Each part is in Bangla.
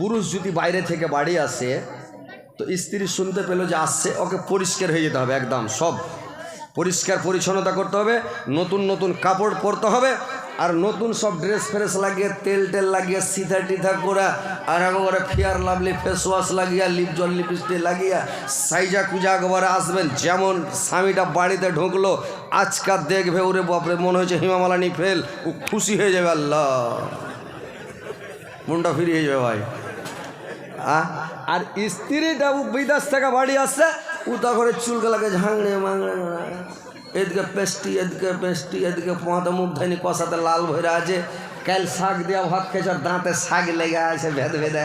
পুরুষ যদি বাইরে থেকে বাড়ি আসে, তো স্ত্রী শুনতে পেল যে আসছে, ওকে পরিষ্কার হয়ে যেতে হবে একদম সব। পরিষ্কার পরিচ্ছন্নতা করতে হবে, নতুন নতুন কাপড় পরতে হবে, আর নতুন সব ড্রেস ফ্রেস লাগিয়ে, তেল টেল লাগিয়ে সিথা টিথা করে আর একবারে ফেয়ার লাভলি ফেস ওয়াশ লাগিয়ে লিপ জল লিপস্টিক লাগিয়ে, সাইজা কুজা একবারে আসবেন। যেমন স্বামীটা বাড়িতে ঢুকলো আজকাল দেখবে, ওরে বাপরে, মনে হয়েছে হিমামালানি ফেল ও খুশি হয়ে যাবে, আল্লাহ। মনটা ফিরিয়ে যাবে ভাই? আর স্ত্রীটা বিদেশ থেকে বাড়ি আসছে ও তখন চুলগুলাকে ঝাংড়ে মাংড়ে এদিকে পেস্টি এদিকে পেস্টি, এদিকে পোঁতে মুখ ধনি কষাতে লাল ভরে আছে। কাল শাক দিয়া ভাত খেয়েছে দাঁতে শাক লেগে আছে, ভেদ ভেদে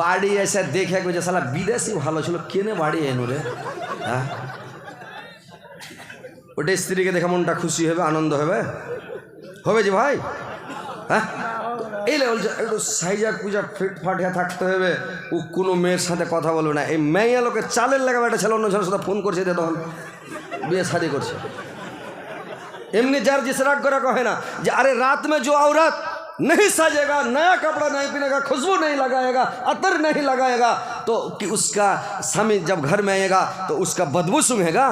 বাড়ি এসে দেখে গেছে সালা বিদেশি ভালো ছিল, কেনে বাড়ি এনু রে? হ্যাঁ ওটা স্ত্রীকে দেখে মনটা খুশি হবে, আনন্দ হবে। হবে যে ভাই? হ্যাঁ? এই লে বলছে একটু সাইজা কুজা ফিট ফাটিয়া থাকতে হবে ও কোনো মেয়ের সাথে কথা বলবে না এই মেয়ে লোকে চালের লাগাবে একটা ছেলে অন্য ছেলের সাথে ফোন করছে যে তখন বিয়ে শাদি করছে এমনি যার जिस रात करा कहे ना जे अरे रात में जो औरत नहीं सजेगा नया कपड़ा नहीं पहनेगा खुशबू नहीं लगाएगा अतर नहीं लगाएगा तो कि उसका स्वामी जब घर में आएगा तो उसका बदबू सूंघेगा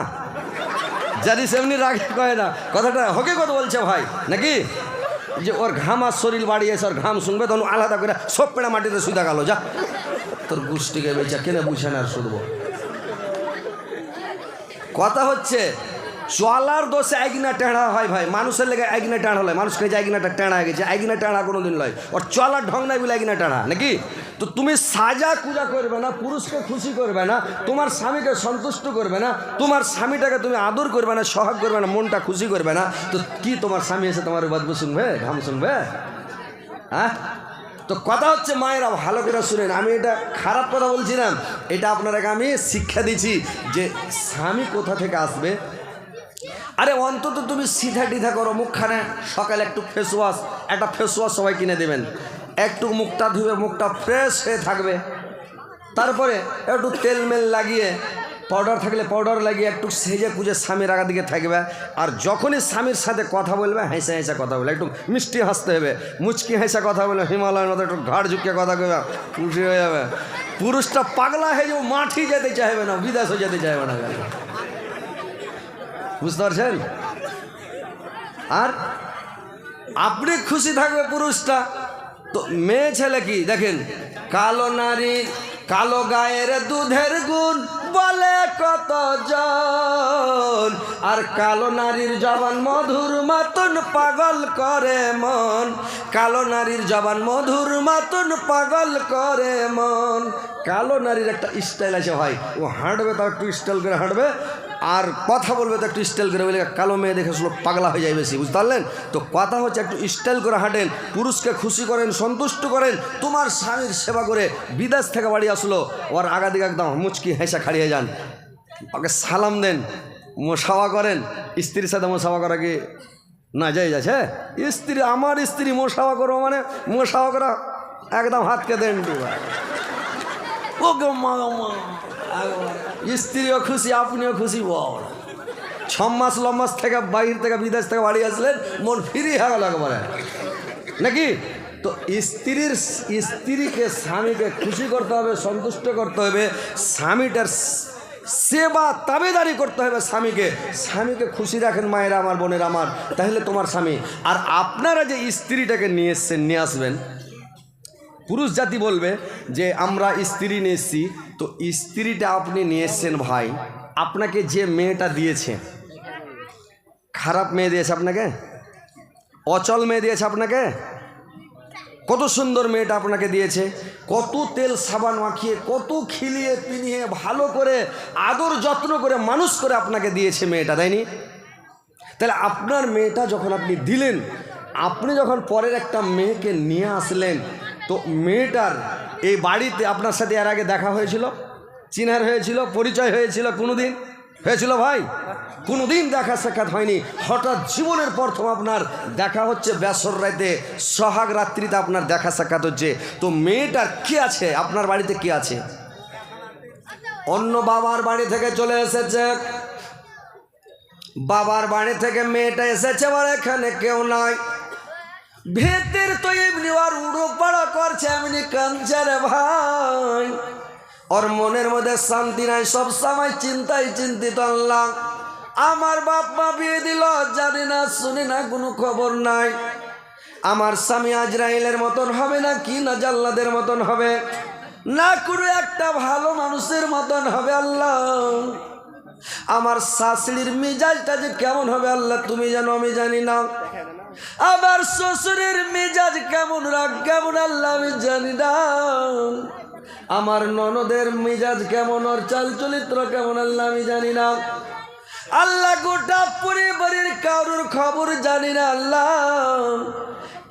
যদি সেমনি রাগে কয় না কথাটা হকে কথা বলছে ভাই নাকি যে ওর ঘাম আর শরীর বাড়িয়েছে ওর ঘাম শুনবে, তখন আলাদা করে সব পেড়া মাটিতে শুধা গেল, যা। তোর গোষ্ঠীকে বেচা, কেনে বুঝে না শুধবো কথা হচ্ছে চলার দোষে আইগিনা টেঁড়া হয় ভাই, মানুষের লেগে আইগিনা টেঁড়া হলে, মানুষ খেয়েছে আইগিনাটা টেঁড়া হয়ে গেছে আইগিনা টেঁড়া কোনো দিন নয় ওর চলার ঢং নাই বলে আইগিনা টেঁড়া, নাকি? তো তুমি সাজা কুজা করবে না, পুরুষকে খুশি করবে না, তোমার স্বামীকে সন্তুষ্ট করবে না, তোমার স্বামীটাকে তুমি আদর করবে না, সহাগ করবে না, মনটা খুশি করবে না, তো কি তোমার স্বামী এসে তোমার বদবু শুনবে, ঘাম শুনবে? হ্যাঁ? তো কথা হচ্ছে, মায়েরা ভালো করে শুনেন, আমি এটা খারাপ কথা বলছিলাম, এটা আপনারাকে আমি শিক্ষা দিচ্ছি যে স্বামী কোথা থেকে আসবে? আরে অন্তত তুমি সিধা টিধা করো, মুখখানে সকালে একটু ফেস ওয়াশ একটা ফেস ওয়াশ সবাই কিনে দেবেন। একটু মুখটা ধুবে মুখটা ফ্রেশ হয়ে থাকবে। তারপরে একটু তেল মেল লাগিয়ে পাউডার থাকলে পাউডার লাগিয়ে একটু সেজে কুজে স্বামীর আগা দিকে থাকবে। আর যখনই স্বামীর সাথে কথা বলবে, হেসে হেসে কথা বলবে, একটু মিষ্টি হাসতে হবে, মুচকি হেসে কথা বলবে, হিমালয়ের মতো একটু ঘাড় ঝুঁকে কথা কবে খুশি হয়ে যাবে। পুরুষটা পাগলা হয়ে যাবে, মাঠি যেতে চাইবে না বিদেশও যেতে চাইবে না বুঝতে পারছেন? আর আপনি খুশি থাকবে পুরুষটা তো মেয়ে ছেলে কি? দেখেন, কালো নারী, কালো গায়ের দুধের গুণ বলে কত জন। আর কালো নারীর জবান মধুর মাতন পাগল করে মন। কালো নারীর জবান মধুর মাতন পাগল করে মন। কালো নারীর একটা স্টাইল আছে ভাই, ও হাঁটবে, তাও একটু স্টাইল করে হাঁটবে। আর কথা বলবে তো একটু স্টাইল করে বলে, কালো মেয়ে দেখে শুলো পাগলা হয়ে যায় বেশি, বুঝতে পারলেন? তো কথা হচ্ছে একটু স্টাইল করে হাঁটেন, পুরুষকে খুশি করেন, সন্তুষ্ট করেন, তোমার স্বামীর সেবা করে বিদেশ থেকে বাড়ি আসলো, ওর আগা দিকে একদম মুচকি হেসা খাড়িয়ে যান। ওকে সালাম দেন মশাওয়া করেন, স্ত্রীর সাথে মশাওয়া করা কি না যাই যাচ্ছে স্ত্রী, আমার স্ত্রী মশাওয়া করব মানে মশাওয়া করা একদম হাতকে দেন। ওকে মা। স্ত্রীও খুশি, আপনিও খুশি, বল। ছ মাস লমাস থেকে বাইরে থেকে বিদেশ থেকে বাড়ি আসলেন, মন ফ্রি হয়ে গেল একবারে। নাকি? তো স্ত্রীর, স্ত্রীকে, স্বামীকে খুশি করতে হবে, সন্তুষ্ট করতে হবে, স্বামীটার সেবা তাবেদারি করতে হবে স্বামীকে। স্বামীকে খুশি রাখেন মায়েরা, আমার বোনের আমার, তাহলে তোমার স্বামী। আর আপনারা যে স্ত্রীটাকে নিয়ে এসছেন, নিয়ে আসবেন পুরুষ জাতি বলবে যে, আমরা স্ত্রী নিয়ে এসছি তো স্ত্রীটা আপনি নিয়ে এসছেন ভাই। আপনাকে যে মেয়েটা দিয়েছে, খারাপ মেয়ে দিয়েছে আপনাকে? অচল মেয়ে দিয়েছে আপনাকে? কত সুন্দর মেয়েটা আপনাকে দিয়েছে। কত তেল সাবান মাখিয়ে, কত খিলিয়ে পিনিয়ে ভালো করে, আদর যত্ন করে, মানুষ করে আপনাকে দিয়েছে মেয়েটা তাইনি তাহলে আপনার মেয়েটা যখন আপনি দিলেন, আপনি যখন পরের একটা মেয়েকে নিয়ে আসলেন তো মেয়েটার এই বাড়িতে আপনার সাথে এর আগে দেখা হয়েছিল, চিনার হয়েছিল, পরিচয় হয়েছিল কোনো দিন হয়েছিল ভাই? কোনো দিন দেখা সাক্ষাৎ হয়নি। হঠাৎ জীবনের প্রথম আপনার দেখা হচ্ছে, বেসর রাইতে সোহাগ রাত্রিতে আপনার দেখা সাক্ষাৎ হচ্ছে। তো মেয়েটার কি আছে? আপনার বাড়িতে কি আছে? অন্য বাবার বাড়ি থেকে চলে এসেছে। বাবার বাড়ি থেকে মেয়েটা এসেছে আবার এখানে কেউ নাই। ভেতের তো এমনি আর উড়ো পাড়া করছে, এমনি কাঁদছে ভাই। ওর মনের মধ্যে শান্তি নাই, সব সময় চিন্তায় চিন্তিত আল্লাহ। আমার বাপ মা বিয়ে দিল, জানি না, শুনি না, কোনো খবর নাই। আমার স্বামী আজরাইলের মতন হবে না, কি না জাল্লাদের মতন হবে? না কোনো একটা ভালো মানুষের মতন হবে আল্লাহ। আমার শাশুড়ির মিজাজটা যে কেমন হবে আল্লাহ, তুমি জানো, আমি জানি না। আমার শ্বশুরের মেজাজ কেমন রাগ, কেমন আল্লাহ আমি জানি না। আমার ননদের মেজাজ কেমন ওর চাল চরিত্র কেমন আল্লাহ আমি জানি না। আল্লাহ গোটা পরিবারের কারোর খবর জানি না আল্লাহ।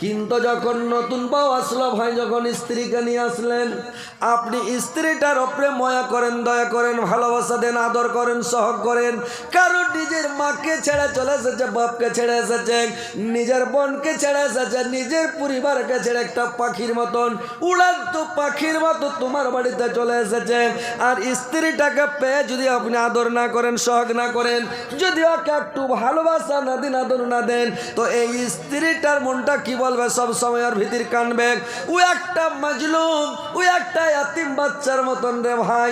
কিন্তু যখন নতুন বউ আসলো, ভাই, যখন স্ত্রীকে নিয়ে আসলেন, আপনি স্ত্রীটার ওপরে ময়া করেন, দয়া করেন, ভালোবাসা দেন, আদর করেন, সহগ করেন। কারণ নিজের মাকে ছেড়ে চলে এসেছে, বাপকে ছেড়ে এসেছে, নিজের বোনকে ছেড়ে এসেছে, নিজের পরিবারকে ছেড়ে একটা পাখির মতন, উড়ান্ত পাখির মতো তোমার বাড়িতে চলে এসেছে। আর স্ত্রীটাকে পেয়ে যদি আপনি আদর না করেন, সহগ না করেন, যদি ওকে একটু ভালোবাসা না দিন আদর না দেন, তো এই স্ত্রীটার মনটা কি বলবে, সব সময় আর ভিতির কানবে ও একটা মাজলুম, ও একটা এতিম বাচ্চার মতন রে ভাই।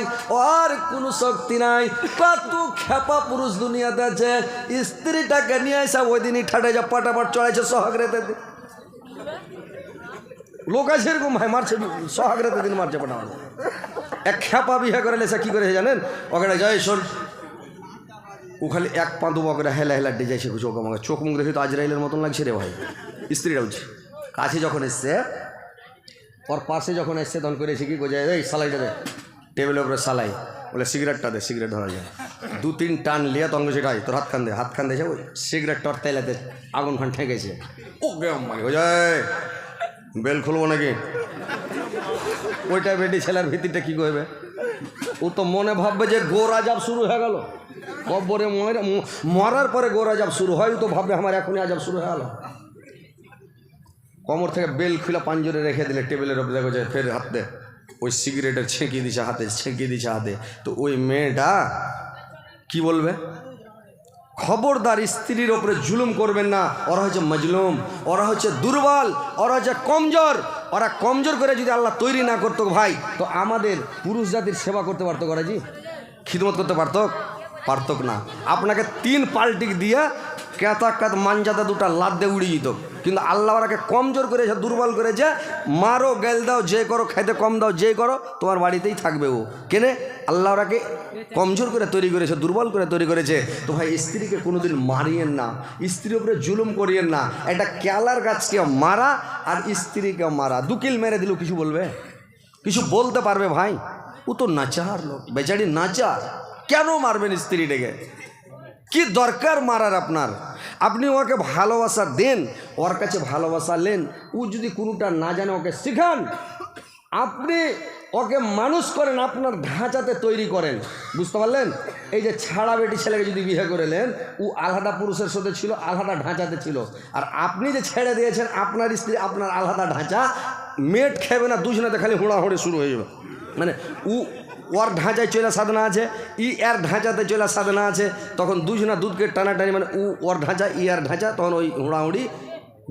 আর কোনো শক্তি নাই। কত খেপা পুরুষ দুনিয়াতে আছে। স্ত্রীটাকে নিয়ে আসা ওই দিনই ঠাটে যা পাটাপাট চড়াইছে সোহাগ রেতে লোক আছে এরকম ভাই, মারছে সোহাগ দিন মারছে পাটাপাট। এক খেপা বিয়ে করে লেসা কি করেছে জানেন? ওখানে জয় শোন ও খালি এক পা দুবা করে হেলা হেলা ডেজাই সে চোখ আমাকে চোখ মুখ দেখে তো আজরাইলের মতন লাগছে রে ভাই। স্ত্রীরা বলছে, কাছে যখন এসছে, ওর পাশে যখন এসছে, তখন করে কি বোঝায়, এই সালাইটা দে টেবিলের উপরে সালাই। বলে সিগারেটটা দে, সিগারেট ধরা যায়। দু তিন টান লিয়া তঙ্গ সেটাই, তোর হাত খান দে, হাত খান দিয়েছে ওই সিগারেট টর তেলাতে আগুন খান ঠেকেছে। ও গে আম্মাকে বোঝায়, বেল খুলবো নাকি? ওইটা বেটি ছেলের ভিত্তিটা কী করবে? ও তো মনে ভাববে যে গোরা জাব শুরু হয়ে গেল। কব্বরে মরে- মরার পরে গোরা জাব শুরু হয় তো ভাববে আমার এখনই আজাব শুরু হয়ে গেল। কমর থেকে বেল খুলে পাঞ্জরে রেখে দিলে, টেবিলের উপরে দেখো যে ফের হাতে ওই সিগারেটের ছেঁকিয়ে দিছে হাতে ছেঁকিয়ে দিছে হাতে। তো ওই মেয়েটা কি বলবে? খবরদার স্ত্রীর ওপরে জুলুম করবেন না, ওরা হচ্ছে মজলুম, ওরা হচ্ছে দুর্বল, ওরা হচ্ছে কমজোর। ওরা কমজোর করে যদি আল্লাহ তৈরি না করতো ভাই, তো আমাদের পুরুষ জাতির সেবা করতে পারতো করাজি খিদমত করতে পারতো? পারতক না। আপনাকে তিন পাল্টিক দিয়ে কেতা কাত মানজাতে দুটা লাদ দিয়ে উড়িয়ে দিত। কিন্তু আল্লাহ ওরাকে কমজোর করেছে, দুর্বল করেছে, মারো, গেল দাও, যে করো খাইতে কম দাও, যে করো, তোমার বাড়িতেই থাকবে ও। কেনে? আল্লাহ ওরাকে কমজোর করে তৈরি করেছে, দুর্বল করে তৈরি করেছে। তো ভাই, স্ত্রীকে কোনোদিন মারিয়েন না, স্ত্রীর উপরে জুলুম করিয়েন না। একটা ক্যালার গাছকে মারা আর স্ত্রীকে মারা। দুকিল মেরে দিল, কিছু বলবে? কিছু বলতে পারবে ভাই? ও তো নাচার লোক, বেচারি নাচার। কেন মারবেন স্ত্রীটাকে? কি দরকার মারার আপনার? আপনি ওকে ভালোবাসা দেন, ওর কাছে ভালোবাসা নেন, ও যদি কোনোটা না জানে ওকে শিখান, আপনি ওকে মানুষ করেন, আপনার ঢাঁচাতে তৈরি করেন। বুঝতে পারলেন? এই যে ছাড়া বেটি ছেলেকে যদি বিয়ে করেলেন ও আলাদা পুরুষের সাথে ছিল আলাদা ঢাঁচাতে ছিল। আর আপনি যে ছেড়ে দিয়েছেন, আপনার স্ত্রী, আপনার আলাদা ঢাঁচা, মেট খেবে না, দুজনাতে খালি হুড়াহুড়ি শুরু হয়ে যাবে। মানে ওর ঢাঁচায় চলে সাধনা আছে, ই এর ঢাঁচাতে চলে সাধনা আছে, তখন দুজনা দুধকে টানাটানি মানে উ ওর ঢাঁচা, ই আর ঢাঁচা, তখন ওই হুড়াহুড়ি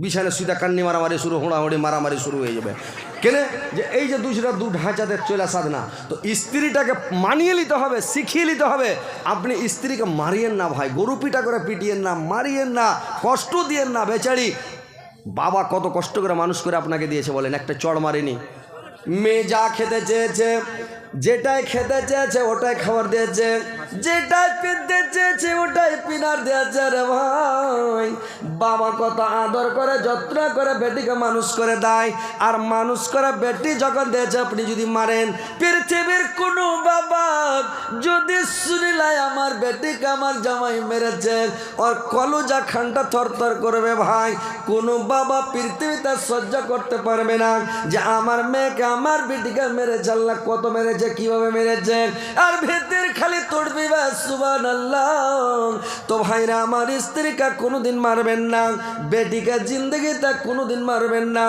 বিছানে সুতা কান্নি মারামারি শুরু, হুড়াহুড়ি মারামারি শুরু হয়ে যাবে। কেনে? যে এই যে দুজনা দু ঢাঁচাতে চলে সাধনা, তো স্ত্রীটাকে মানিয়ে নিতে হবে, শিখিয়ে নিতে হবে, আপনি স্ত্রীকে মারিয়েন না ভাই, গরু পিটা করে পিটিয়েন না, মারিয়েন না, কষ্ট দিয়েন না, বেচারি। বাবা কত কষ্ট করে মানুষ করে আপনাকে দিয়েছে বলেন, একটা চড় মারেনি। মেয়ে যা খেতে চেয়েছে যেটাই খেতে চেয়েছে, ওটাই খাবার দিয়েছে। যেটাই পিনতে চেয়েছে, ওটাই পিনার দিয়েছে রে ভাই। বাবা কত আদর করে, যত্ন করে বেটিকে মানুষ করে দেয়। আর মানুষ করে বেটি যখন দিয়েছে, আপনি যদি মারেন, পৃথিবীর কোনো বাবা যদি শুনিলাই আমার বেটিকে আমার জামাই মেরেছে, ওর কলুজা খানটা থরথর করবে ভাই। কোনো বাবা পৃথিবীতে সহ্য করতে পারবে না যে, আমার মেয়েকে, আমার বেটিকে মেরেছে, আল্লাহ কত মেরেছে। কীভাবে মেরেছে? আর ভেতর খালি তড়বি বা সুবান আল্লাহ তো ভাইরা, আমার স্ত্রীকে কোনোদিন মারবেন না, বেটিকে জিন্দগিতে কোনোদিন মারবেন না।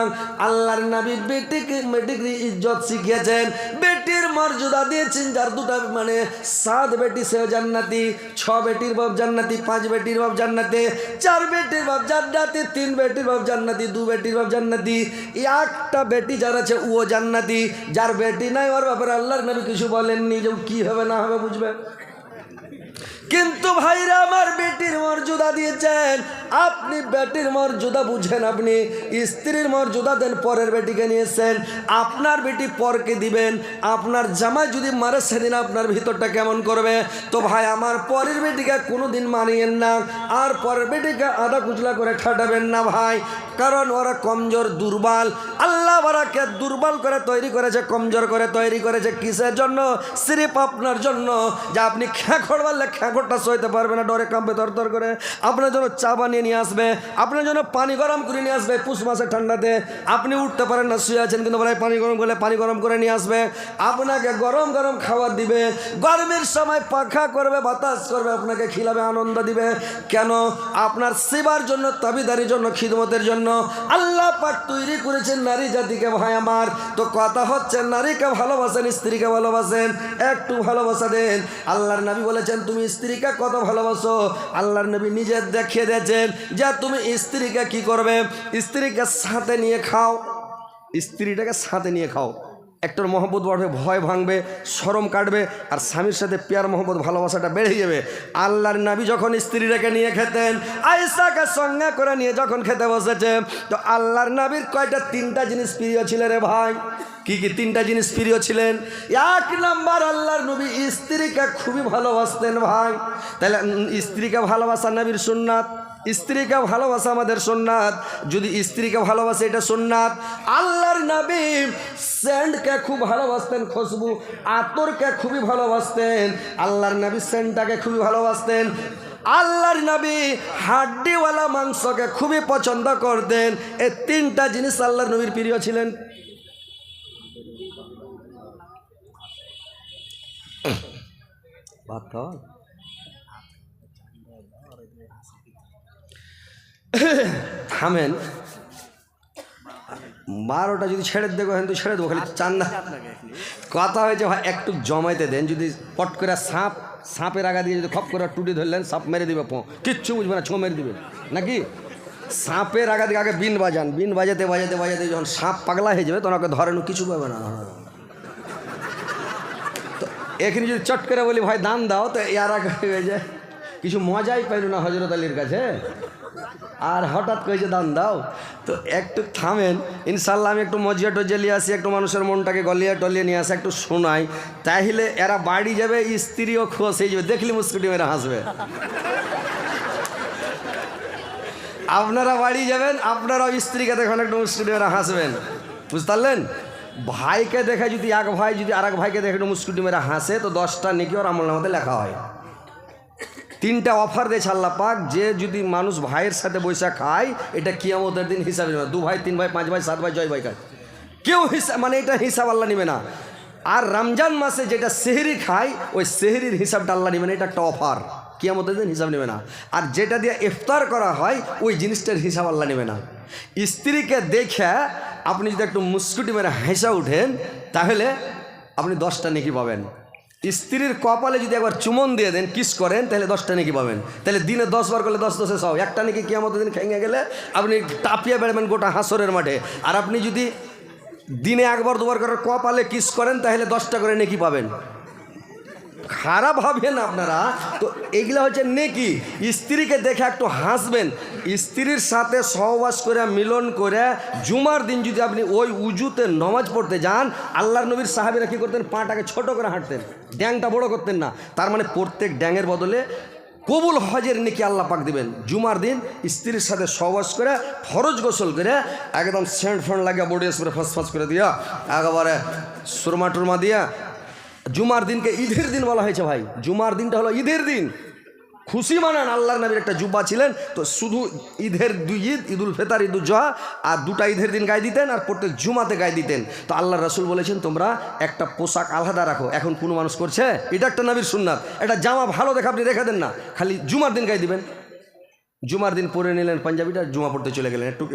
আল্লাহর নবী বেটিকে বেটিকে ইজ্জত শিখিয়েছেন। বেটির মর্যাদা দিয়েছেন, যার দুটা মানে সাত বেটি, সেও জান্নাতি, ছ বেটির বাপ জান্নাতি, পাঁচ বেটির বাপ জান্নাতে, চার বেটির বাপ জান্নাতি, তিন বেটির বাপ জান্নাতি, দু বেটির বাপ জান্নাতি। একটা বেটি যার আছে, ও জান্নাতি। যার বেটি নাই, ওর ব্যাপারে নবী কিছু বলেননি যে কি হবে না হবে বুঝবে? কিন্তু ভাইরা আমার বেটির মর্যাদা দিয়েছেন। আপনি বেটির মর্যাদা বুঝেন আপনি। স্ত্রীর মর্যাদা দেন পরের বেটিকে নিয়েছেন আপনার বেটি পরকে দিবেন। আপনার জামাই যদি মারে সেদিন আপনার ভিতরটা কেমন করবে? তো ভাই, আমার পরের বেটিকে কোনো দিন মানিয়েন না। আর পরের বেটিকে আধা কুচলা করে খাটাবেন না ভাই। কারণ ওরা কমজোর, দুর্বল। আল্লাহ ওরাকে দুর্বল করে তৈরি করেছে, কমজোর করে তৈরি করেছে কিসের জন্য? সিরিপ আপনার জন্য। যে আপনি খ্যাঁখড় মারলে খ্যাঁখড়টা সইতে পারবে না, ডরে কাঁপবে তরতর করে। আপনার জন্য চা বানিয়ে নিয়ে আসবে, আপনার জন্য পানি গরম করে নিয়ে আসবে পুষ মাসে ঠান্ডাতে। আপনি উঠতে পারেন না, শুয়ে আছেন কিন্তু বলে পানি গরম করলে পানি গরম করে নিয়ে আসবে। আপনাকে গরম গরম খাবার দিবে। গরমের সময় পাখা করবে, বাতাস করবে, আপনাকে খিলাবে, আনন্দ দিবে। কেন? আপনার সেবার জন্য, তাবিদারির জন্য, খিদমতের জন্য। আল্লাহ পাক তৈরি করেছেন নারী জাতিকে, ভাই আমার। তো কথা হচ্ছে, নারীকে ভালোবাসেন, স্ত্রীকে ভালোবাসেন, একটু ভালোবাসা দেন। আল্লাহর নবী বলেছেন, তুমি স্ত্রীকে কত ভালোবাসো? আল্লাহর নবী নিজের দেখিয়ে দিয়েছেন যে তুমি স্ত্রীকে কি করবে? স্ত্রীকে সাথে নিয়ে খাও। স্ত্রীটাকে সাথে নিয়ে খাও। একটার মহব্বত বাড়বে, ভয় ভাঙবে, সরম কাটবে, আর স্বামীর সাথে পেয়ার মহব্বত, ভালোবাসাটা বেড়ে যাবে। আল্লাহর নাবি যখন স্ত্রীটাকে নিয়ে খেতেন, আয়েশাকে সঙ্গে করে নিয়ে যখন খেতে বসেছে, তো আল্লাহর নাবির কয়টা, তিনটা জিনিস প্রিয় ছিল রে ভাই? কি কি তিনটা জিনিস প্রিয় ছিলেন? এক নাম্বার, আল্লাহর নবী স্ত্রীকে খুবই ভালোবাসতেন ভাই। তাহলে স্ত্রীকে ভালোবাসা নবীর সুন্নাত? স্ত্রীকে ভালোবাসা আমাদের সোননাথ। যদি স্ত্রীকে ভালোবাসে, এটা সোননাথ। আল্লাহর নবী সেন্টকে খুব ভালোবাসতেন খুশবু, আতরকে খুবই ভালোবাসতেন। আল্লাহর নবী সেন্টটাকে খুবই ভালোবাসতেন। আল্লাহর নবী হাড্ডিওয়ালা মাংসকে খুবই পছন্দ করতেন। এ তিনটা জিনিস আল্লাহর নবীর প্রিয় ছিলেন। ভাত থামেন। বারোটা যদি ছেড়ে দেবো হ্যাঁ ছেড়ে দেবো, খালি চান্দা কথা হয়েছে, ভাই, একটু জমাইতে দেন, যদি পট করে সাপ, সাপের আগা দিয়ে যদি খপ করে টুটি ধরলেন, সাপ মেরে দিবে, পো, কিচ্ছু বুঝবে না, ছো মেরে দিবে। নাকি? সাপের আগা দিকে আগে বিন বাজান, বিন বাজাতে বাজাতে বাজাতে যখন সাপ পাগলা হয়ে যাবে, তখন ওকে ধরেন কিছু পাবে না। তো এখানে যদি চট করে বলি, ভাই, দান দাও, তো ইয়ার হয়ে যায়। কিছু মজাই পাইল না হজরত আলীর কাছে। আর হঠাৎ করেছে দান দাও, তো একটু থামেন ইনশাল্লাহ আমি একটু মজিয়া টজিয়া নিয়ে আসি, একটু মানুষের মনটাকে গলিয়ে টলিয়ে নিয়ে আসি, একটু শোনাই। তাহলে এরা বাড়ি যাবে স্ত্রীও খোঁজ হয়ে যাবে। দেখলি মুস্কুটি মেরে হাসবে। আপনারা বাড়ি যাবেন, আপনারাও স্ত্রীকে দেখুন, একটু মুস্কুটি মেরে হাসবেন। বুঝতে পারলেন? ভাইকে দেখে যদি এক ভাই, যদি আর এক ভাইকে দেখে একটু মুস্কুটি মেরে হাসে, তো দশটা নেকি ওর আমল নামাতে লেখা হয়। তিনটা অফার দিয়েছে আল্লাহ পাক, যে যদি মানুষ ভাইয়ের সাথে বৈশা খায়, এটা কিয়ামতের দিন হিসাবে নেবে। দু ভাই, তিন ভাই, পাঁচ ভাই, সাত ভাই, জয় ভাই খায়। কেউ হিসাব মানে এটা হিসাব আল্লাহ নেবে না। আর রমজান মাসে যেটা সেহরি খায়, ওই সেহরির হিসাবটা আল্লাহ নেবে না, এটা একটা অফার কিয়ামতের দিন হিসাব নেবে না। আর যেটা দিয়ে ইফতার করা হয়, ওই জিনিসটার হিসাব আল্লাহ নেবে না। স্ত্রীকে দেখে আপনি যদি একটু মুস্কুটি মেরে হেসা উঠেন তাহলে আপনি দশটা নেকি পাবেন। স্ত্রীর কপালে যদি একবার চুমন দিয়ে দেন, কিস করেন, তাহলে দশটা নাকি পাবেন। তাহলে দিনে দশ বার করলে দশ দশে সব। একটা নাকি কিয়ামত দিন খেঙে গেলে আপনি টাপিয়ে বেড়াবেন গোটা হাঁসরের মাঠে। আর আপনি যদি দিনে একবার দুবার করে কপালে কিস করেন, তাহলে দশটা করে নাকি পাবেন। খারাপ ভাবেন আপনারা, তো এগুলো হচ্ছে নেকি? স্ত্রীকে দেখে একটু হাসবেন। স্ত্রীর সাথে সহবাস করে, মিলন করে, জুমার দিন যদি আপনি ওই উজুতে নমাজ পড়তে যান, আল্লাহর নবীর সাহাবিরা কী করতেন? পাটাকে ছোট করে হাঁটতেন। ড্যাংটা বড় করতেন না। তার মানে প্রত্যেক ড্যাংয়ের বদলে কবুল হজের নাকি আল্লাহ পাক দিবেন। জুমার দিন স্ত্রীর সাথে সহবাস করে, ফরজ গোসল করে, একদম সেন্ট ফেন্ট লাগিয়ে বডি স্প্রে ফাঁস ফাঁস করে দিয়া, একেবারে সুরমা টুরমা দিয়া জুমার দিনকে ঈদের দিন বলা হয়েছে ভাই। জুমার দিনটা হলো ঈদের দিন। খুশি মানান, আল্লাহর নবীর একটা জুব্বা ছিলেন, তো শুধু ঈদের দুই ঈদ, ঈদুল ফেতার, ঈদুল জহা, আর দুটা ঈদের দিন গায়ে দিতেন আর প্রত্যেক জুমাতে গায়ে দিতেন। তো আল্লাহ রাসুল বলেছেন, তোমরা একটা পোশাক আলাদা রাখো, এখন কোনো মানুষ করছে? এটা একটা নবীর সুন্নাত। একটা জামা ভালো দেখে আপনি রেখে দেন না, খালি জুমার দিন গায়ে দিবেন। জুমার দিন পরে নিলেন পাঞ্জাবিটা, জুমা পড়তে চলে গেলেন, একটু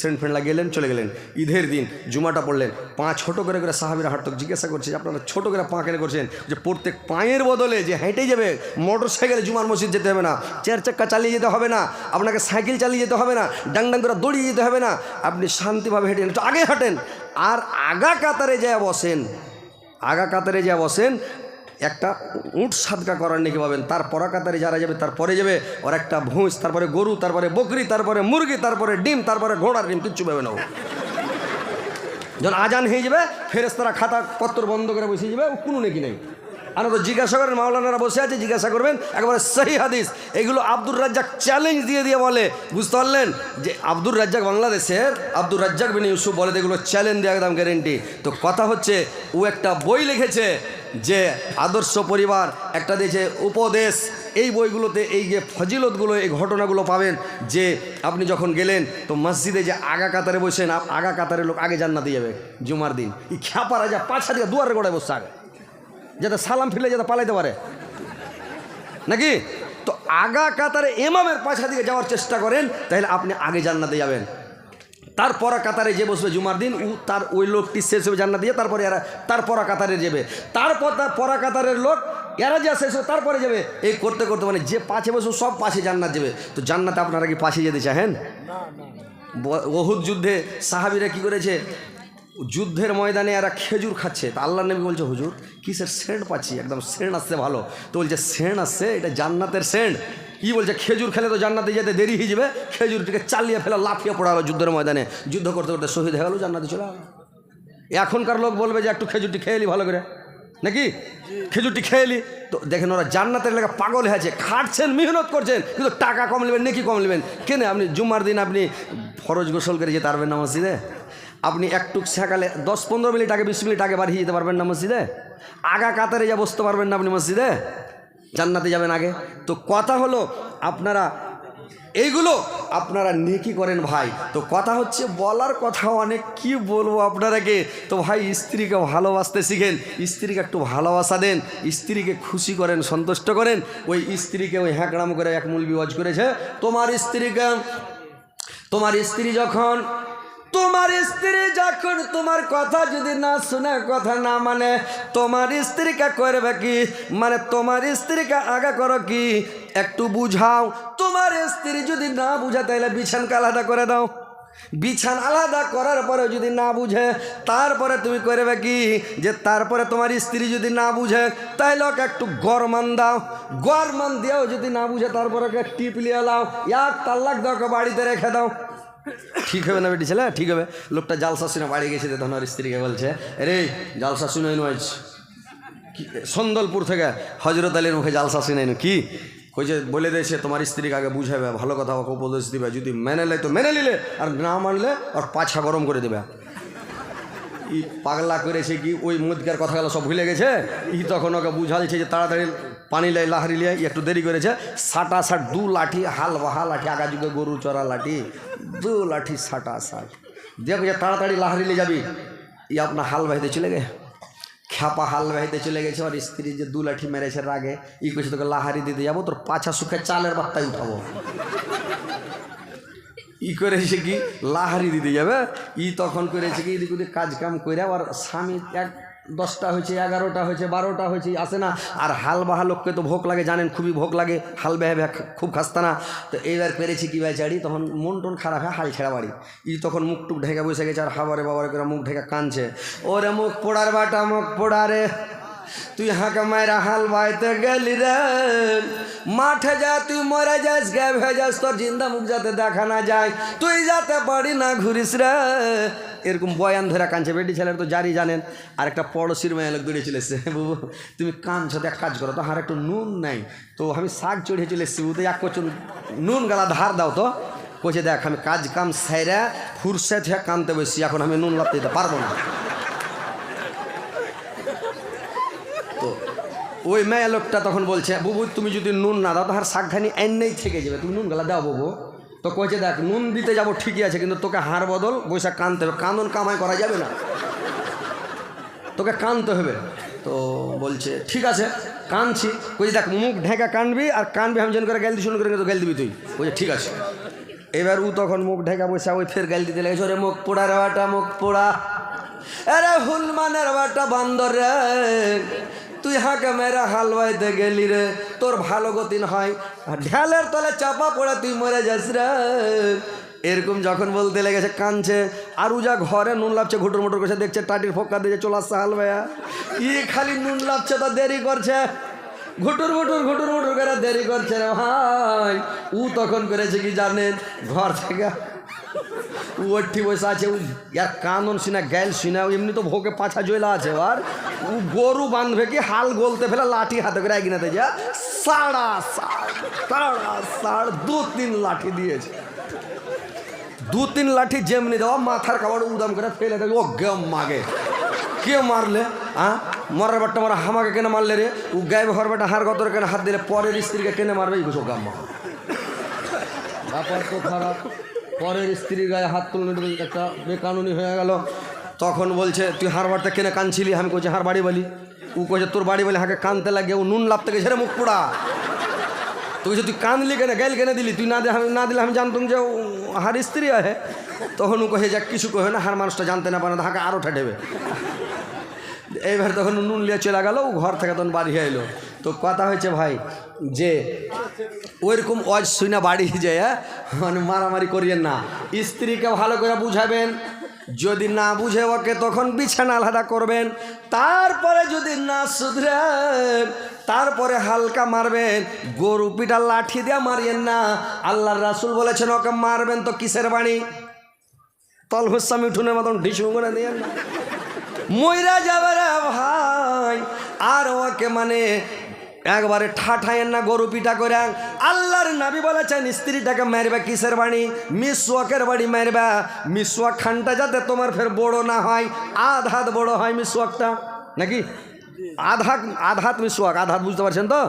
সেন্ট ফ্রেন্ড গেলেন, চলে গেলেন। ঈদের দিন জুমাটা পড়লেন। পা ছোট করে করে সাহাবিরা হাঁটতক জিজ্ঞাসা করছে, আপনারা ছোটো করে পা কেন করছেন? যে প্রত্যেক পায়ের বদলে যে হেঁটে যাবে মোটর সাইকেলে জুমার মসজিদ যেতে হবে না চার চাক্কা চালিয়ে যেতে হবে না, আপনাকে সাইকেল চালিয়ে যেতে হবে না, ডাং ডাং করে দৌড়িয়ে যেতে হবে না, আপনি শান্তিভাবে হেঁটে একটু আগে হাঁটেন। আর আগা কাতারে যা বসেন, আগা কাতারে যা বসেন একটা উঁট সাদকা করার নাকি পাবেন। তার পরাকাতারি যারা যাবে তারপরে যাবে। ওর একটা ভুঁস তারপরে গরু, তারপরে বকরি, তারপরে মুরগি, তারপরে ডিম, তারপরে ঘোড়ার ডিম, কিচ্ছু পাবে না। যখন আজান হয়ে যাবে ফেরেস্তারা খাতা পত্র বন্ধ করে বসে যাবে ও কোনো নাকি নেই। তো জিজ্ঞাসা করেন, মাওলানারা বসে আছে, জিজ্ঞাসা করবেন, একেবারে সেই হাদিস। এগুলো আব্দুর রাজ্জাক চ্যালেঞ্জ দিয়ে দিয়ে বলে। বুঝতে পারলেন? যে আব্দুর রাজ্জাক বাংলাদেশের, আব্দুর রাজ্জাক বিন ইউসুফ বলে এগুলো চ্যালেঞ্জ দিয়ে একদম গ্যারেন্টি তো কথা হচ্ছে, ও একটা বই লিখেছে যে আদর্শ পরিবার, একটা দিয়েছে উপদেশ। এই বইগুলোতে এই যে ফজিলতগুলো, এই ঘটনাগুলো পাবেন যে আপনি যখন গেলেন, তো মসজিদে যে আগা কাতারে বসেন আগা কাতারে লোক আগে জান্নাতে যাবে, জুমার দিন। এই খ্যাপারা যা পাছা দিয়ে দুয়ারে গোড়ায় বসছে আগে। যাতে সালাম ফিরলে যাতে পালাইতে পারে। নাকি? তো আগা কাতারে এমামের পাছা দিকে যাওয়ার চেষ্টা করেন তাহলে আপনি আগে জান্নাতে যাবেন। তার পরা কাতারে যে বসবে জুমার দিন ও তার ওই লোকটি শেষ হবে জান্নাত দিয়ে তারপরে এরা তার পরা কাতারে যাবে। তারপর তার পরা কাতারের লোক এরা যা শেষ হবে তারপরে যাবে। এই করতে করতে মানে যে পাশে বসবে সব পাশে জান্নাত যাবে। তো জান্নাতে আপনারা কি পাশে যেতে চাহেন? ওহুদ যুদ্ধে সাহাবিরা কি করেছে? যুদ্ধের ময়দানে এরা খেজুর খাচ্ছে। তা আল্লাহ নবী বলছে, হুজুর, কিসের সেন্ট পাচ্ছি? একদম সেন্ট আসছে ভালো। তো বলছে, সেন্ট আসছে? এটা জান্নাতের সেন্ট। কি বলছে, খেজুর খেলে তো জান্নাতে যেতে দেরি হয়ে যাবে। খেজুরটিকে চালিয়ে ফেলা, লাফিয়ে পড়া হলো যুদ্ধের ময়দানে। যুদ্ধ করতে করতে শহীদ হয়ে গেল, জান্নাতে চলে গেল। এখনকার লোক বলবে যে, একটু খেজুরটি খেয়ে এলি ভালো করে। নাকি? খেজুরটি খেয়ে এলি তো দেখেন ওরা জান্নাতের লেগে পাগল হয়েছে খাটছেন, মেহনত করছেন, কিন্তু টাকা কম নেবেন, নাকি কম নেবেন। কেন আপনি জুমার দিন আপনি ফরজ গোসল করে যেতে পারবেন না মসজিদে? আপনি একটুক সেকালে দশ পনেরো মিনিট আগে, বিশ মিনিট আগে বাড়িয়ে যেতে পারবেন না মসজিদে? আগা কাতারে যা বসতে পারবেন না আপনি মসজিদে? জান্নাতে যাবেন আগে। তো কথা হলো আপনারা, এইগুলো আপনারা নেকি করেন ভাই। তো কথা হচ্ছে, বলার কথা অনেক, কি বলব আপনারাকে? তো ভাই, স্ত্রীকে ভালোবাসতে শিখেন, স্ত্রীকে একটু ভালোবাসা দেন, স্ত্রীকে খুশি করেন, সন্তুষ্ট করেন। ওই স্ত্রীকে ওই হ্যাঁকড়াম করে এক মূল বিবাজ করেছে, তোমার স্ত্রীকে, তোমার স্ত্রী যখন তোমার স্ত্রী যখন তোমার কথা যদি না শুনে, কথা না মানে তোমার স্ত্রীকে করবে কি? মানে তোমার স্ত্রীকে আগা করো কি? একটু বুঝাও। তোমার স্ত্রী যদি না বুঝে, তাহলে বিছানকে আলাদা করে দাও। বিছান আলাদা করার পরে যদি না বুঝে, তারপরে তুমি করবে কি? যে তারপরে তোমার স্ত্রী যদি না বুঝে, তাহলে ওকে একটু গরমান দাও। গরমান দিয়েও যদি না বুঝে, তারপরে টিপ লিয়ে লাও এক তাল্লাক দাও বাড়িতে রেখে দাও। ঠিক হবে না বেটি ছেলে? ঠিক হবে। লোকটা জালসা শুনে বাড়ি গেছে ওর স্ত্রীকে বলছে রে জালসা শুনে নয় সন্দলপুর থেকে হজরত আলীর মুখে জালসা শুনে কি? কইছে বলে দিয়েছে তোমার স্ত্রীকে আগে বুঝাবে ভালো কথা ওকে উপদেশ দিবে, যদি মেনে লে তো মেনে নিলে, আর না মানলে আর পাছা গরম করে দেবে। ই পাগলা করেছে কি ওই মুদকার কথাগুলো সব ভুলে গেছে? ই তখন ওকে বুঝালছে যে তাড়াতাড়ি পানি লাই লাহারি লিয়ে, একটু দেরি করেছে। সাটা সাট দু লাঠি, হাল বাহা লাঠি, আগা যুগে গরু চড়া লাঠি, দু লাঠি সাটা সাট দেখো যে তাড়াতাড়ি লাহারি লিয়ে যাবি। ই আপনার হাল বাহিতে চলে গে। খ্যাপা হাল বাহিতে চলে গেছে, আর স্ত্রী যে দু লাঠি মেরেছে রাগে, ই কইছে, তোকে লাহারি দিতে যাব, তোর পাছা সুখে চালের বাত্তায় উঠাবো। ই করেছে কি? লাহারি দিতে যাবে। ই তখন করেছে কি? এদিক ওদিক কাজ কাম করে আর স্বামী এক দশটা হয়েছে, এগারোটা হয়েছে, বারোটা হয়েছে, আসে না। আর হাল বাহা লোককে তো ভোগ লাগে, জানেন, খুবই ভোগ লাগে। হাল বেহা বেহা খুব খাস্তা না। তো এইবার পেরেছি কি বেচারি তখন মন টন খারাপ হয়, হাল ছেড়া বাড়ি। ই তখন মুখ টুক ঢেকে বসে গেছে, আর হাবারে বাবারে করে মুখ ঢেকে কানছে ওরে মুখ পোড়ার বাটা, মুখ পোড়ারে তুই হাঁকা মায়েরা হাল বাইতে গেলি রে। মাঠে যা, তুই মরে যাস গে ভেজাস তোর জিন্দা মুখ যাতে দেখা না যায়। তুই যাতে পারি না ঘুরিস রে। এরকম বয়ান ধরে কাঁদছে। বেটি ছেলের তো জারি জানেন। আর একটা পড়োশির মেয়ে লোক দৌড়ে চলে এসছে। বুবু, তুমি কাঁদছো এক কাজ করো তো হার একটু নুন নাই। তো আমি শাক চড়িয়ে চলে এসছি। এক করছ নুন গালা ধার দাও তো। কইছে, দেখ, আমি কাজ কাম সাইরা ফুরসে থেকে কানতে বসছি। এখন আমি নুন লাপতে দিতে পারব না। তো ওই মেয়ে লোকটা তখন বলছে, বুবু, তুমি যদি নুন না দাও তাহার শাকখানি এন্নেই থেকে যাবে। তুমি নুন গালা দাও, বুবু। তো কইছে, দেখ, নুন দিতে যাব, ঠিকই আছে, কিন্তু তোকে হাড় বদল, বৈশাখ কানতে হবে। কান্দন কামাই করা যাবে না। তোকে কানতে হবে। তো বলছে, ঠিক আছে, কানছি। বলছি দেখ, মুখ ঢেকা কানবি আর কানবি, আমি যেন করে গাল শুনে করে তো গাল দিবি তুই। বলছে ঠিক আছে। এবার ও তখন মুখ ঢেকা বসে ওই ফের গাল দিতে লেগেছে। ওরে মুখ পোড়া রে বাটা, মুখ পোড়া। আরে হুলমানের বাটা বান্দর রে। তুই হাঁকে মেরা হালওয়াইতে গেলি রে, তোর ভালো গতিন হয়। আর ঢালের তলে চাপা পড়ে তুই মরে যাস রে। এরকম যখন বলতে লেগেছে কানছে আর উজা ঘরে নুন লাপছে, ঘুটুর মুটুর করছে দেখছে, টাটির ফোকা দিয়ে চলে আসছে হাল ই খালি নুন লাপছে তো দেরি করছে। ঘুটুর মুটুর ঘুটুর মুটুর করে দেরি করছে রে ভাই। ও তখন করেছে কি জানেন? ঘর থেকে ওঠি বসে আছে ও ইয়ার কানন সিনা, গ্যাল সিনা এমনি তো ভোগে পাছা জয়লা আছে, আর ও গরু বাঁধবে কি, হাল গলতে ফেলে লাঠি হাতে করে এগিনাতে যা সাড়া সাড় সাড়া, সাড়, দু তিন লাঠি দিয়েছে। দু তিন লাঠি যেমনি দেওয়া, মাথার কাপড় উদাম করে ফেলে দেবে, ও গে মাগে। কে মারলে হ্যাঁ মরার বাট্টা মারা হামাকে কেন মারলে রে? ও গায়ে ঘর বাটা হার গতর কেন হাত দিলে, পরের স্ত্রীকে কেনে মারবে? এই গুছো গাম্মা। ব্যাপার তো খারাপ। পরের স্ত্রীর গায়ে হাত তুলনে একটা বেকানুনি হয়ে গেল। তখন বলছে, তুই হার বাড়তে কেনে কানছিলি? আমি কইছি হার বাড়ি বলি। ও কইছে, তোর বাড়ি বলে হাঁকে কানতে লাগে, ও নুন লাভ থেকে ঝেড়ে মুখ পোড়া। তুই তুই কাঁদলি কেন, গাইল কেন দিলি? তুই না দে না দিলে আমি জানতাম যে হার স্ত্রী আহে। তখন ও কহে, যাক, কিছু কহে না হার মানুষটা জানতে না পারে না হাঁকে আরও ঠেটেবে। এইবার তখন নুন লিয়ে চলে গেল ঘর থেকে তখন বাড়ি এলো তো কথা হয়েছে ভাই যে, ওইরকম অজ শুনে বাড়ি যায় হ্যাঁ? মানে মারামারি করিয়েন না। স্ত্রীকে ভালো করে বুঝাবেন, যদি না বুঝে ওকে তখন বিছানা আলাদা করবেন, তারপরে যদি না শুধরেন, তারপরে হালকা মারবেন, গরু পিটা লাঠি দিয়ে মারিয়েন না। আল্লাহর রাসুল বলেছেন, ওকে মারবেন তো কিসের বাণী? তল হুসামি উঠুনের মতন ঢিসু করে দিয়ে না। মইরা যাবে রে ভাই। আর ওকে মানে একবারে ঠাঠায়েন না গরু পিঠা করে আল্লাহর নাবি বলেছেন, স্ত্রীটাকে মারবে কিসের বাড়ি মিসওয়াকের বাড়ি মারবা। মিসওয়াক খানটা যাতে তোমার ফের বড় না হয়। আধ হাত বড় হয় মিসওয়াকটা। নাকি? আধাত আধাত মিসওয়াক আধাত বুঝতে পারছেন তো?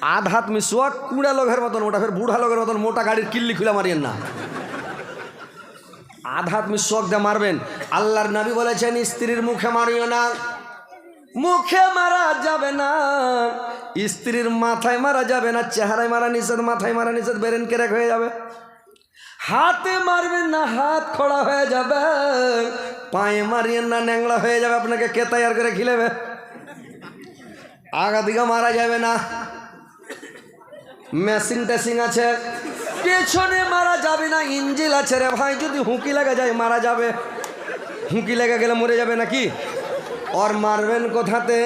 আধাত মিসওয়াক কুড়া লোকের মতন, ওটা ফের বুড়া লোকের মতন, মোটা গাড়ির কিল্লি খুলে মারিয়েন না। আধাত মিশক দিয়ে মারবেন। আল্লাহর নাবি বলেছেন, স্ত্রীর মুখে মারিও না। মুখে মারা যাবে না। স্ত্রীর মাথায় মারা যাবে না। চেহারায় মারা নিষেধ, মাথায় মারা নিষেধ, বেরেন কেরেক হয়ে যাবে। হাতে মারবেন না, হাত খোড়া হয়ে যাবে। পায়ে মারিয়েন না ন্যাংলা হয়ে যাবে। আপনাকে কে তৈয়ার করে খিলেবে? আগা দিকে মারা যাবে না। মেশিন টেসিং আছে। পেছনে মারা যাবে না, ইঞ্জিল আছে রে ভাই। যদি হুঁকি লাগা যায়, মারা যাবে। হুঁকি লেগে গেলে মরে যাবে নাকি? ওর মারবেন কোথাতে?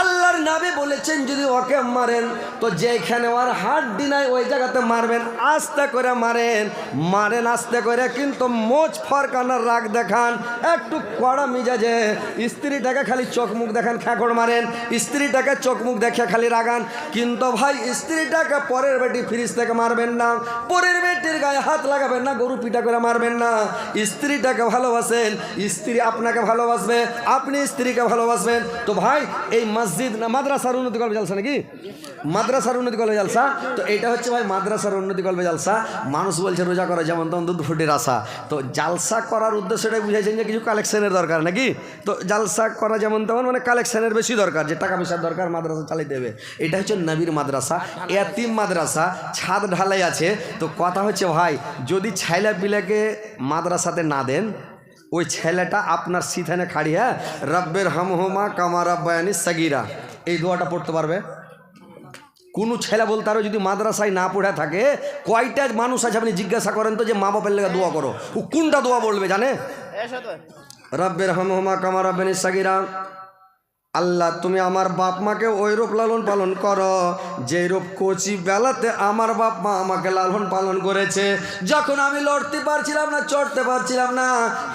আল্লাহর নাবে বলেছেন, যদি ওকে মারেন, তো যেখানে ওর হাড্ডি নাই, ওই জায়গাতে মারবেন। আস্তে করে মারেন মারেন আস্তে করে, কিন্তু মোচ ফরকানোর রাগ দেখান, একটু কড়া মিজাজে। স্ত্রীটাকে খালি চোখ মুখ দেখান, খ্যাকড় মারেন। স্ত্রীটাকে চোখ মুখ দেখে খালি রাগান। কিন্তু ভাই, স্ত্রীটাকে পরের বেটি ফ্রিজ থেকে মারবেন না। পরের বেটির গায়ে হাত লাগাবেন না, গরু পিটা করে মারবেন না। স্ত্রীটাকে ভালোবাসেন, স্ত্রী আপনাকে ভালোবাসবে, আপনি স্ত্রীকে ভালোবাসবেন। তো ভাই, এই মসজিদ না, মাদ্রাসার উন্নতি কল্পে জালসা নাকি? মাদ্রাসার উন্নতি কল্পে জালসা? তো এটা হচ্ছে ভাই মাদ্রাসার উন্নতি কল্পে জালসা। মানুষ বলছে রোজা করা যেমন তখন দুধ ফুটির আশা। তো জালসা করার উদ্দেশ্যটাই বুঝাইছেন যে কিছু কালেকশনের দরকার নাকি? তো জালসা করা যেমন তেমন মানে কালেকশনের বেশি দরকার, যে টাকা পয়সার দরকার মাদ্রাসা চালাইতে দেবে এটা হচ্ছে নবীর মাদ্রাসা, এতিম মাদ্রাসা, ছাদ ঢালাই আছে। তো কথা হচ্ছে ভাই, যদি ছাইলা পিলাকে মাদ্রাসাতে না দেন ওই ছেলেটা আপনার সিথানে খাড়ি হ্যাঁ? রব্বের হামহমা কামা রব্বায়ানি সাগিরা। এই দোয়াটা পড়তে পারবে? কোনো ছেলে বলতে আরও যদি মাদ্রাসায় না পড়ে থাকে কয়টা মানুষ আছে আপনি জিজ্ঞাসা করেন তো যে মা বাপের লেগে দোয়া করো? ও কোনটা দোয়া বলবে জানে? রব্বের হামহমা কামা রব্বানি সাগিরা। আল্লাহ, তুমি আমার বাপ মাকে ওই রূপ লালন পালন করো যেই রূপ কচি বেলাতে আমার বাপ মা আমাকে লালন পালন করেছে। যখন আমি লড়তে পারছিলাম না, চড়তে পারছিলাম না,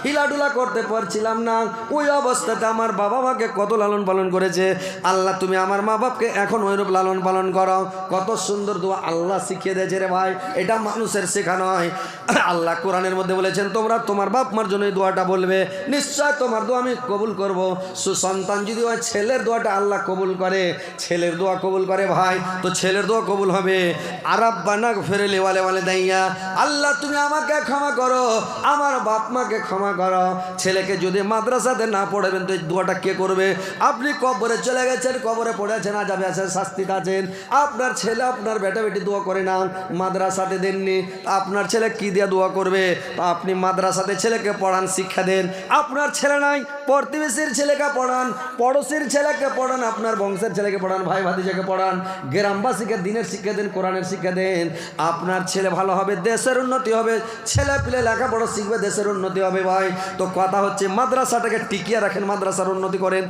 হিলাডুলা করতে পারছিলাম না, ওই অবস্থাতে আমার বাবা মাকে কত লালন পালন করেছে। আল্লাহ, তুমি আমার মা বাপকে এখন ওই রূপ লালন পালন করো। কত সুন্দর দোয়া আল্লাহ শিখিয়ে দিয়েছে রে ভাই, এটা মানুষের শেখা নয়। আল্লাহ কোরআনের মধ্যে বলেছেন, তোমরা তোমার বাপ মার জন্য এই দোয়াটা বলবে, নিশ্চয় তোমার দোয়া আমি কবুল করব। সুসন্তান যদি হয় ছেলের দোয়াটা আল্লাহ কবুল করে, ছেলের দোয়া কবুল করে ভাই, তো ছেলের দোয়া কবুল হবে। আরব বানা ফেরে লেওয়ালে ওয়ালে দাইয়া আল্লাহ তুমি আমাকে ক্ষমা করো, আমার বাপ মাকে ক্ষমা করো। ছেলেকে যদি মাদ্রাসাতে না পড়াবেন, তো এই দোয়াটা কে করবে? আপনি কবরে চলে গেছেন, কবরে পড়েছেন আজাবে আছেন শাস্তিতে আছেন আপনার ছেলে আপনার বেটা বেটি দোয়া করে না, মাদ্রাসাতে দেননি। আপনার ছেলে কি দিয়ে দোয়া করবে? আপনি মাদ্রাসাতে ছেলেকে পড়ান, শিক্ষা দেন। আপনার ছেলে নাই প্রতিবেশীর ছেলেকে পড়ান, পড়োশীর ছেলেকে পড়ান, আপনার বংশের ছেলেকে পড়ান, ভাই ভাতিজাকে পড়ান, গ্রামবাসীকে দিনের শিক্ষা দেন, কোরআনের শিক্ষা দেন। আপনার ছেলে ভালো হবে, দেশের উন্নতি হবে। ছেলে পিলে লেখাপড়া শিখবে, দেশের উন্নতি হবে ভাই। তো কথা হচ্ছে, মাদ্রাসাটাকে টিকিয়ে রাখেন, মাদ্রাসার উন্নতি করেন।